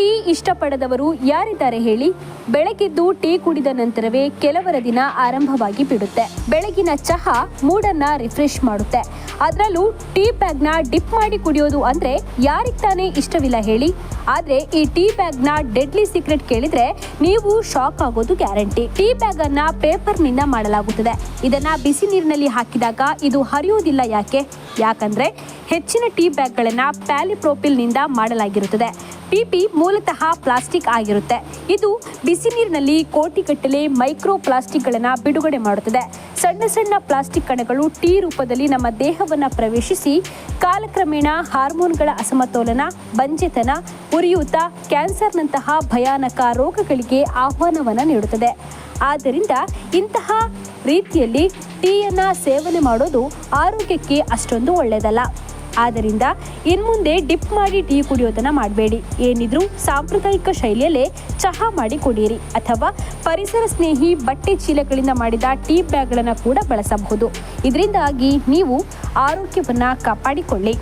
Tea ಇಷ್ಟಪಡದವರು ಯಾರಿದ್ದಾರೆ ಹೇಳಿ? ಬೆಳಗಿದ್ದು tea ಕುಡಿದ ನಂತರವೇ ಕೆಲವರ ದಿನ ಆರಂಭವಾಗಿ ಬಿಡುತ್ತೆ. ಬೆಳಗಿನ ಚಹಾ ಮೂಡನ್ನ ರಿಫ್ರೆಶ್ ಮಾಡುತ್ತೆ. ಅದರಲ್ಲೂ ಟೀ ಬ್ಯಾಗ್ನ ಡಿಪ್ ಮಾಡಿ ಕುಡಿಯೋದು ಅಂದ್ರೆ ಯಾರಿಗ್ ತಾನೇ ಇಷ್ಟವಿಲ್ಲ ಹೇಳಿ? ಆದ್ರೆ ಈ ಟೀ ಬ್ಯಾಗ್ನ ಡೆಡ್ಲಿ ಸೀಕ್ರೆಟ್ ಕೇಳಿದ್ರೆ ನೀವು ಶಾಕ್ ಆಗೋದು ಗ್ಯಾರಂಟಿ. ಟೀ ಬ್ಯಾಗ್ ಅನ್ನ ಪೇಪರ್ನಿಂದ ಮಾಡಲಾಗುತ್ತದೆ. ಇದನ್ನ ಬಿಸಿ ನೀರಿನಲ್ಲಿ ಹಾಕಿದಾಗ ಇದು ಹರಿಯುವುದಿಲ್ಲ ಯಾಕೆ? ಯಾಕಂದ್ರೆ ಹೆಚ್ಚಿನ ಟೀ ಬ್ಯಾಗ್ಗಳನ್ನ ಪ್ಯಾಲಿಪ್ರೋಪಿಲ್ನಿಂದ ಮಾಡಲಾಗಿರುತ್ತದೆ. ಪಿಪಿ ಮೂಲತಃ ಪ್ಲಾಸ್ಟಿಕ್ ಆಗಿರುತ್ತೆ. ಇದು ಬಿಸಿ ನೀರಿನಲ್ಲಿ ಕೋಟಿಗಟ್ಟಲೆ ಮೈಕ್ರೋ ಪ್ಲಾಸ್ಟಿಕ್ಗಳನ್ನು ಬಿಡುಗಡೆ ಮಾಡುತ್ತದೆ. ಸಣ್ಣ ಸಣ್ಣ ಪ್ಲಾಸ್ಟಿಕ್ ಕಣಗಳು ಟೀ ರೂಪದಲ್ಲಿ ನಮ್ಮ ದೇಹವನ್ನು ಪ್ರವೇಶಿಸಿ ಕಾಲಕ್ರಮೇಣ ಹಾರ್ಮೋನ್ಗಳ ಅಸಮತೋಲನ, ಬಂಜೆತನ, ಉರಿಯೂತ, ಕ್ಯಾನ್ಸರ್ನಂತಹ ಭಯಾನಕ ರೋಗಗಳಿಗೆ ಆಹ್ವಾನವನ್ನು ನೀಡುತ್ತದೆ. ಆದ್ದರಿಂದ ಇಂತಹ ರೀತಿಯಲ್ಲಿ ಟೀಯನ್ನು ಸೇವನೆ ಮಾಡೋದು ಆರೋಗ್ಯಕ್ಕೆ ಅಷ್ಟೊಂದು ಒಳ್ಳೆಯದಲ್ಲ ಆದ್ದರಿಂದ ಇನ್ಮುಂದೆ ಡಿಪ್ ಮಾಡಿ ಟೀ ಕುಡಿಯೋದನ್ನು ಮಾಡಬೇಡಿ. ಏನಿದ್ರೂ ಸಾಂಪ್ರದಾಯಿಕ ಶೈಲಿಯಲ್ಲೇ ಚಹಾ ಮಾಡಿ ಕುಡಿಯಿರಿ ಅಥವಾ ಪರಿಸರ ಸ್ನೇಹಿ ಬಟ್ಟೆ ಚೀಲಗಳಿಂದ ಮಾಡಿದ ಟೀ ಬ್ಯಾಗ್ಗಳನ್ನು ಕೂಡ ಬಳಸಬಹುದು. ಇದರಿಂದಾಗಿ ನೀವು ಆರೋಗ್ಯವನ್ನು ಕಾಪಾಡಿಕೊಳ್ಳಿ.